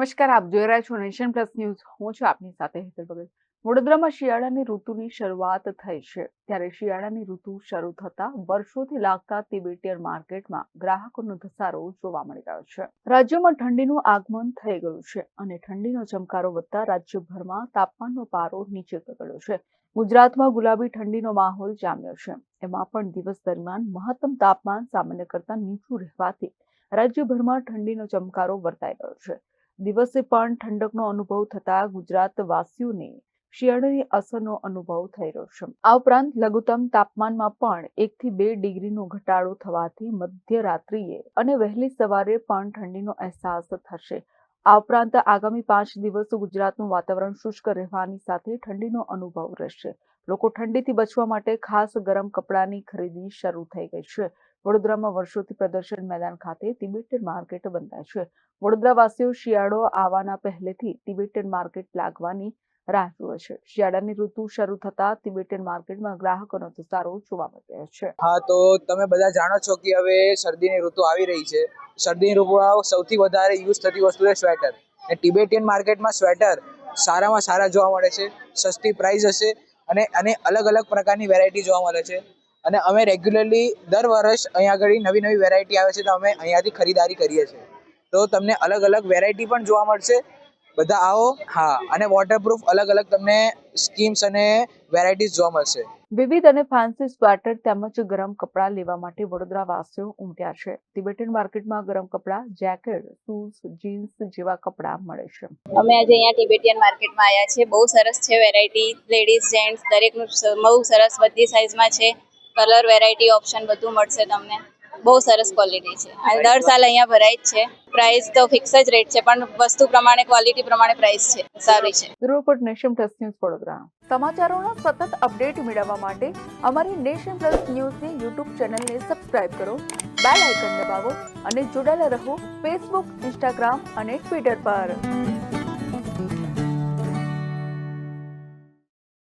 નમસ્કાર, આપ જોઈ રહ્યા છો નેશન પ્લસ ન્યૂઝ. હું છું આપની સાથે હેતલ ભગત વડોદરામાં શિયાળાની ઋતુની શરૂઆત થઈ છે. ત્યારે શિયાળાની ઋતુ શરૂ થતા વર્ષોથી લાગતા તિબેટીયર માર્કેટમાં ગ્રાહકોનો ધસારો જોવા મળી રહ્યો છે. રાજ્યમાં ઠંડીનું આગમન થઈ ગયું છે અને ઠંડીનો ચમકારો વધતા રાજ્યભરમાં તાપમાનનો પારો નીચે ગયો છે. ગુજરાતમાં ગુલાબી ઠંડીનો માહોલ જામ્યો છે. એમાં પણ દિવસ દરમિયાન મહત્તમ તાપમાન સામાન્ય કરતા નીચું રહેવાથી રાજ્યભરમાં ઠંડીનો ચમકારો વર્તાઈ ગયો છે. દિવસે પણ ઠંડકનો અનુભવ થતા ગુજરાત વાસીઓને શિયાળાની અસરનો અનુભવ થઈ રહ્યો છે. આ ઉપરાંત લઘુત્તમ તાપમાનમાં પણ એકથી બે ડિગ્રીનો ઘટાડો થવાથી મધ્યરાત્રિએ અને વહેલી સવારે પણ ઠંડીનો અહેસાસ થશે. આ ઉપરાંત આગામી પાંચ દિવસ ગુજરાતનું વાતાવરણ શુષ્ક રહેવાની સાથે ઠંડીનો અનુભવ રહેશે. લોકો ઠંડીથી બચવા માટે ખાસ ગરમ કપડાની ખરીદી શરૂ થઈ ગઈ છે. વડોદરામાં વર્ષોથી પ્રદર્શન મેદાન ખાતે તિબેટન માર્કેટ બંધાય છે. વડોદરાવાસીઓ શિયાળો આવવાના પહેલેથી તિબેટન માર્કેટ લાગવાની રાહ જુએ છે. શિયાળાની ઋતુ શરૂ થતા તિબેટન માર્કેટમાં ગ્રાહકોનો ધસારો જોવા મળી રહ્યો છે. હા, તો તમે બધા જાણો છો કે હવે શરદીની ઋતુ આવી રહી છે. શરદીની ઋતુમાં સૌથી વધારે યુઝ થતી વસ્તુ છે સ્વેટર. અને ટિબેટિયન માર્કેટમાં સ્વેટર સારામાં સારા જોવા મળે છે. સસ્તી પ્રાઇસ હશે અને અને અલગ અલગ પ્રકારની વેરાયટી જોવા મળે છે. અને અમે રેગ્યુલરલી દર વર્ષ અહીંયા આગળ નવી નવી વેરાયટી આવે છે તો અમે અહીંયાથી ખરીદારી કરીએ છીએ. તો તમને અલગ અલગ વેરાયટી પણ જોવા મળશે. બધા આવો. હા અને વોટરપ્રૂફ અલગ અલગ તમને સ્કીમ્સ અને વેરાયટીઝ જોવા મળશે. વિવિધ અને ફાન્સી સ્વેટર તેમજ ગરમ કપડાં લેવા માટે વડોદરા વાસીઓ ઉમટ્યા છે. તિબેટન માર્કેટમાં ગરમ કપડાં જેકેટ શૂઝ જીન્સ જેવા કપડાં મળે છે. અમે આજે અહીંયા તિબેટિયન માર્કેટમાં આવ્યા છે બહુ સરસ છે વેરાયટી લેડીઝ જેન્ટ્સ દરેકનું બહુ સરસ બધી સાઇઝમાં છે. કલર વેરાયટી ઓપ્શન બધું મળશે તમને. બહુ સરસ ક્વોલિટી છે. અને દર સાલ અહીંયા ભરાય જ છે. પ્રાઇસ તો ફિક્સ જ રેટ છે પણ વસ્તુ પ્રમાણે ક્વોલિટી પ્રમાણે પ્રાઇસ છે. સારી છે. Report nation plus news Vadodara. સમાચારોના સતત અપડેટ મેળવવા માટે અમારી નેશન પ્લસ ન્યૂઝની યુટ્યુબ ચેનલને સબસ્ક્રાઇબ કરો બેલ આઇકન દબાવો અને જોડાયેલા રહો ફેસબુક ઇન્સ્ટાગ્રામ અને ટ્વિટર પર.